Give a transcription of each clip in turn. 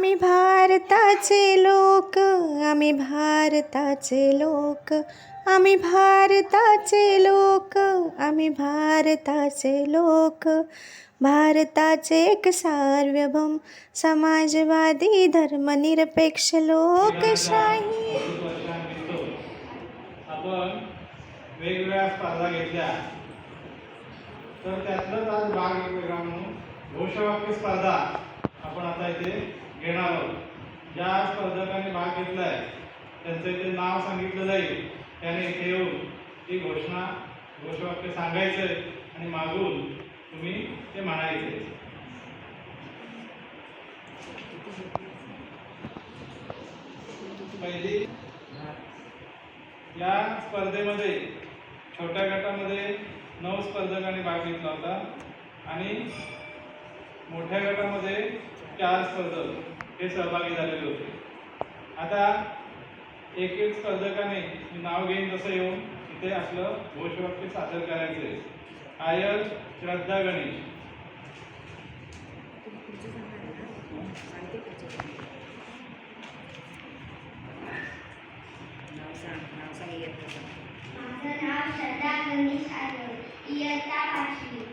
आम्ही भारताचे लोक आम्ही भारताचे लोक आम्ही भारताचे लोक आम्ही भारताचे लोक. भारताचे एक सार्वभौम समाजवादी धर्मनिरपेक्ष लोकशाही. आपण वेगवेगळ्या स्पर्धा घेतल्या. तर त्यातलंच आज भाग वेगळा म्हणून. घोषवाक्य स्पर्धा. आपण आता इथे घेणार आहोत. ज्या स्पर्धकांनी भाग घेतला आहे त्यांचं जे नाव सांगितलं जाईल त्याने इथे येऊन ती घोषणा घोषवाक्य सांगायचं आणि मागून तुम्ही ते म्हणायचे पहिली या स्पर्धेमध्ये छोट्या गटामध्ये नऊ स्पर्धकांनी भाग घेतला होता आणि मोठ्या गटामध्ये चार स्पर्धक हे सहभागी झालेले होते. आता एक एक स्पर्धकाने नाव घेईन जसं येऊन तिथे आपलं घोषवाक्य सादर करायचे आयर श्रद्धा गणेश. माझं नाव श्रद्धा गणेश आयर इयत्ता पाचवी.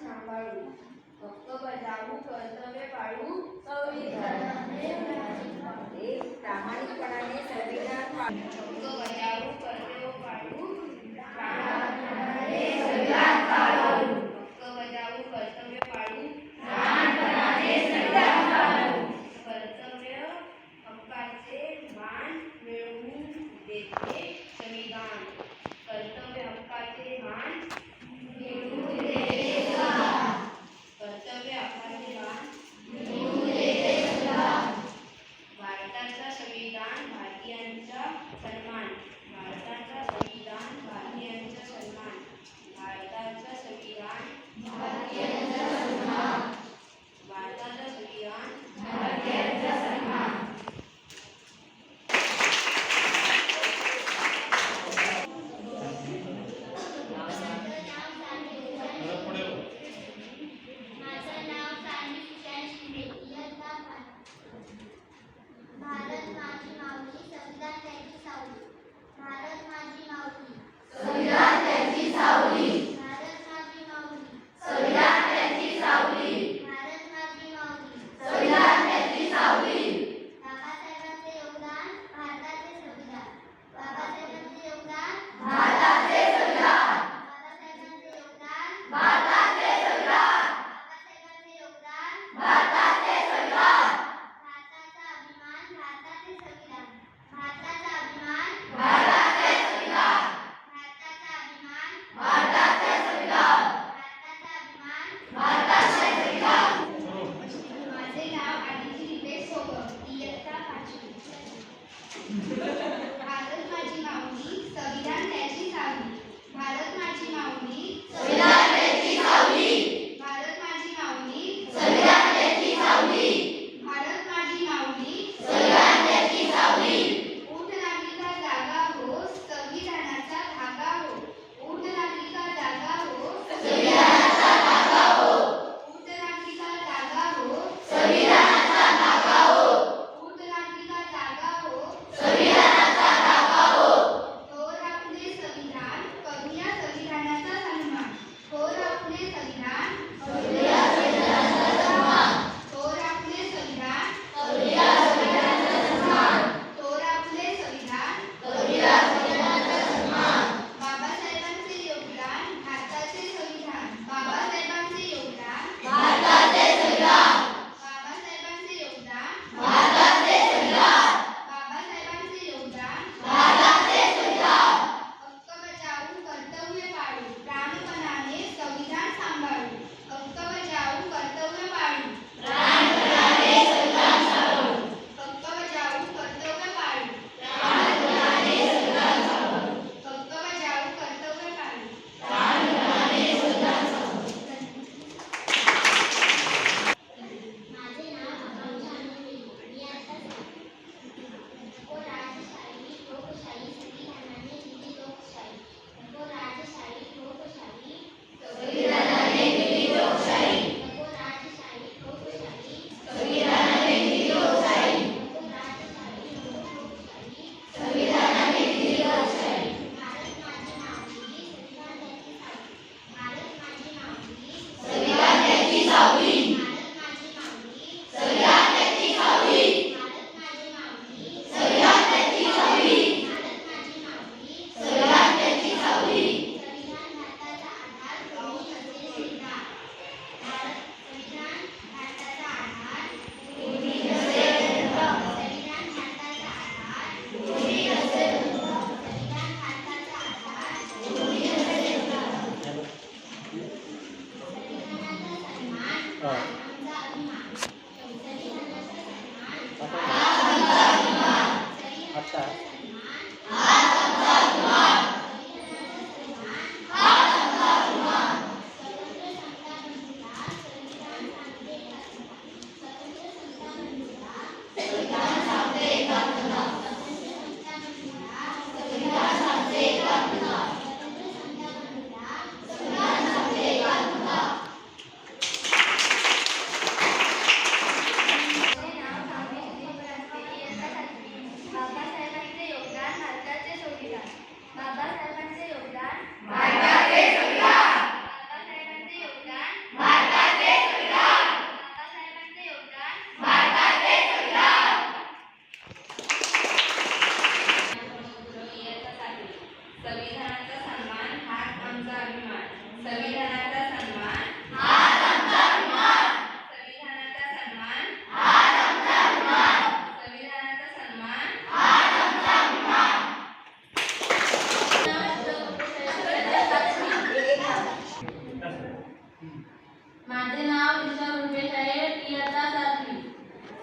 સાંભળવું ભક્તો બજાવવું કર્તવ્ય પાડું સંવિધાન. એક પ્રામાણિકપણાને સંવિધાન ભક્તો બજાવવું Gracias.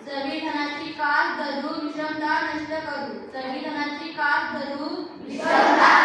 संविधानाची कास धरून विश्रमता नष्ट करू. संविधानाची कास धरून विश्रमता